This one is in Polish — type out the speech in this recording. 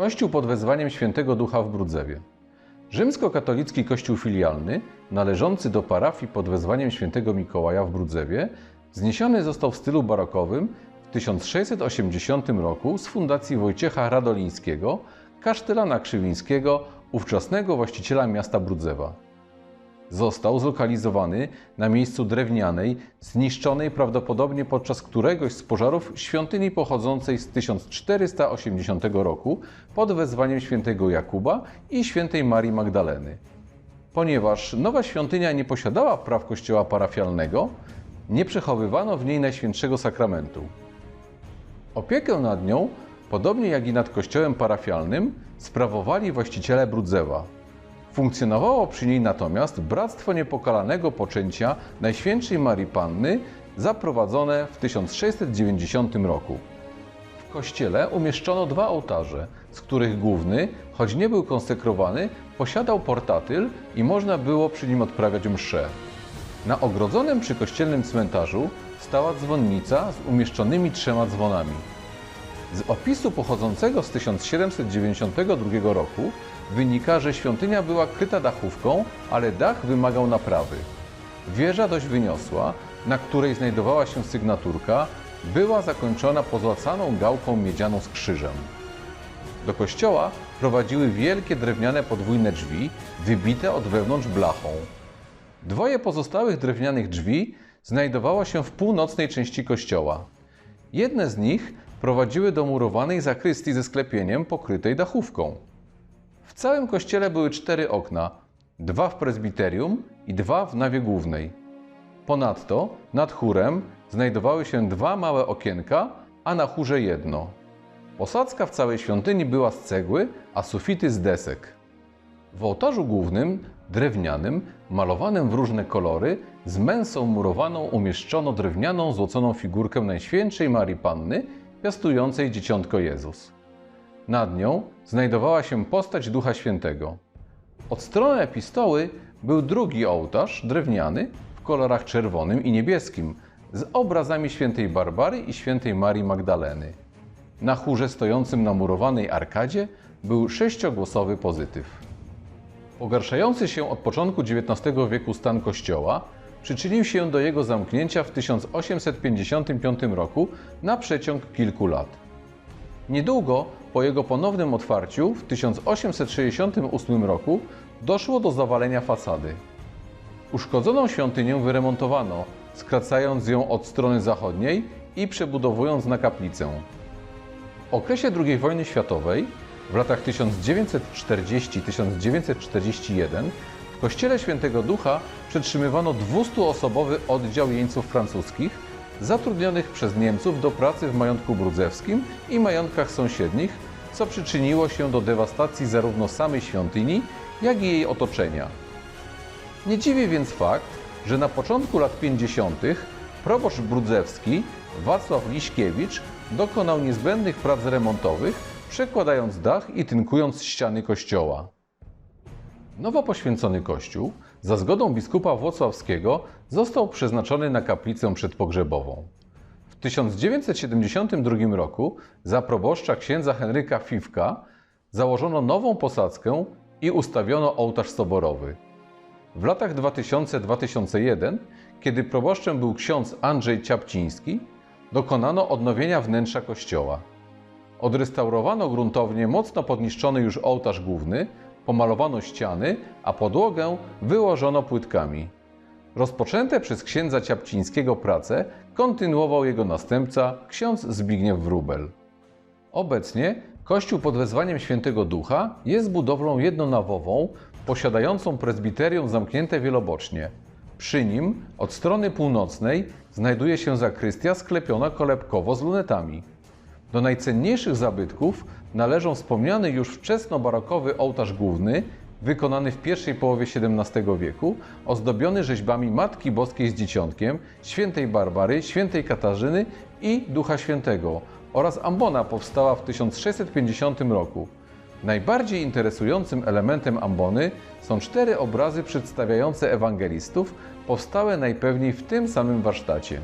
Kościół pod wezwaniem Świętego Ducha w Brudzewie. Rzymskokatolicki kościół filialny, należący do parafii pod wezwaniem Świętego Mikołaja w Brudzewie, wzniesiony został w stylu barokowym w 1680 roku z fundacji Wojciecha Radolińskiego, kasztelana krzywińskiego, ówczesnego właściciela miasta Brudzewa. Został zlokalizowany na miejscu drewnianej, zniszczonej prawdopodobnie podczas któregoś z pożarów świątyni pochodzącej z 1480 roku pod wezwaniem świętego Jakuba i świętej Marii Magdaleny. Ponieważ nowa świątynia nie posiadała praw kościoła parafialnego, nie przechowywano w niej Najświętszego Sakramentu. Opiekę nad nią, podobnie jak i nad kościołem parafialnym, sprawowali właściciele Brudzewa. Funkcjonowało przy niej natomiast Bractwo Niepokalanego Poczęcia Najświętszej Marii Panny, zaprowadzone w 1690 roku. W kościele umieszczono dwa ołtarze, z których główny, choć nie był konsekrowany, posiadał portatyl i można było przy nim odprawiać msze. Na ogrodzonym przy kościelnym cmentarzu stała dzwonnica z umieszczonymi trzema dzwonami. Z opisu pochodzącego z 1792 roku wynika, że świątynia była kryta dachówką, ale dach wymagał naprawy. Wieża dość wyniosła, na której znajdowała się sygnaturka, była zakończona pozłacaną gałką miedzianą z krzyżem. Do kościoła prowadziły wielkie drewniane podwójne drzwi, wybite od wewnątrz blachą. Dwoje pozostałych drewnianych drzwi znajdowało się w północnej części kościoła. Jedne z nich prowadziły do murowanej zakrystii ze sklepieniem pokrytej dachówką. W całym kościele były cztery okna, dwa w prezbiterium i dwa w nawie głównej. Ponadto nad chórem znajdowały się dwa małe okienka, a na chórze jedno. Posadzka w całej świątyni była z cegły, a sufity z desek. W ołtarzu głównym, drewnianym, malowanym w różne kolory, z męsą murowaną umieszczono drewnianą złoconą figurkę Najświętszej Marii Panny, piastującej Dzieciątko Jezus. Nad nią znajdowała się postać Ducha Świętego. Od strony epistoły był drugi ołtarz, drewniany, w kolorach czerwonym i niebieskim, z obrazami świętej Barbary i świętej Marii Magdaleny. Na chórze stojącym na murowanej arkadzie był sześciogłosowy pozytyw. Pogarszający się od początku XIX wieku stan kościoła przyczynił się do jego zamknięcia w 1855 roku na przeciąg kilku lat. Niedługo po jego ponownym otwarciu w 1868 roku doszło do zawalenia fasady. Uszkodzoną świątynię wyremontowano, skracając ją od strony zachodniej i przebudowując na kaplicę. W okresie II wojny światowej, w latach 1940-1941, w kościele Świętego Ducha przetrzymywano 200-osobowy oddział jeńców francuskich, zatrudnionych przez Niemców do pracy w majątku brudzewskim i majątkach sąsiednich, co przyczyniło się do dewastacji zarówno samej świątyni, jak i jej otoczenia. Nie dziwi więc fakt, że na początku lat 50. proboszcz brudzewski Wacław Liśkiewicz dokonał niezbędnych prac remontowych, przekładając dach i tynkując ściany kościoła. Nowo poświęcony kościół, za zgodą biskupa włocławskiego, został przeznaczony na kaplicę przedpogrzebową. W 1972 roku za proboszcza księdza Henryka Fifka założono nową posadzkę i ustawiono ołtarz soborowy. W latach 2000-2001, kiedy proboszczem był ksiądz Andrzej Ciapciński, dokonano odnowienia wnętrza kościoła. Odrestaurowano gruntownie mocno podniszczony już ołtarz główny, pomalowano ściany, a podłogę wyłożono płytkami. Rozpoczęte przez księdza Ciapcińskiego prace kontynuował jego następca, ksiądz Zbigniew Wróbel. Obecnie kościół pod wezwaniem Świętego Ducha jest budowlą jednonawową, posiadającą prezbiterium zamknięte wielobocznie. Przy nim, od strony północnej, znajduje się zakrystia sklepiona kolebkowo z lunetami. Do najcenniejszych zabytków należą wspomniany już wczesnobarokowy ołtarz główny, wykonany w pierwszej połowie XVII wieku, ozdobiony rzeźbami Matki Boskiej z Dzieciątkiem, świętej Barbary, świętej Katarzyny i Ducha Świętego oraz ambona powstała w 1650 roku. Najbardziej interesującym elementem ambony są cztery obrazy przedstawiające ewangelistów, powstałe najpewniej w tym samym warsztacie.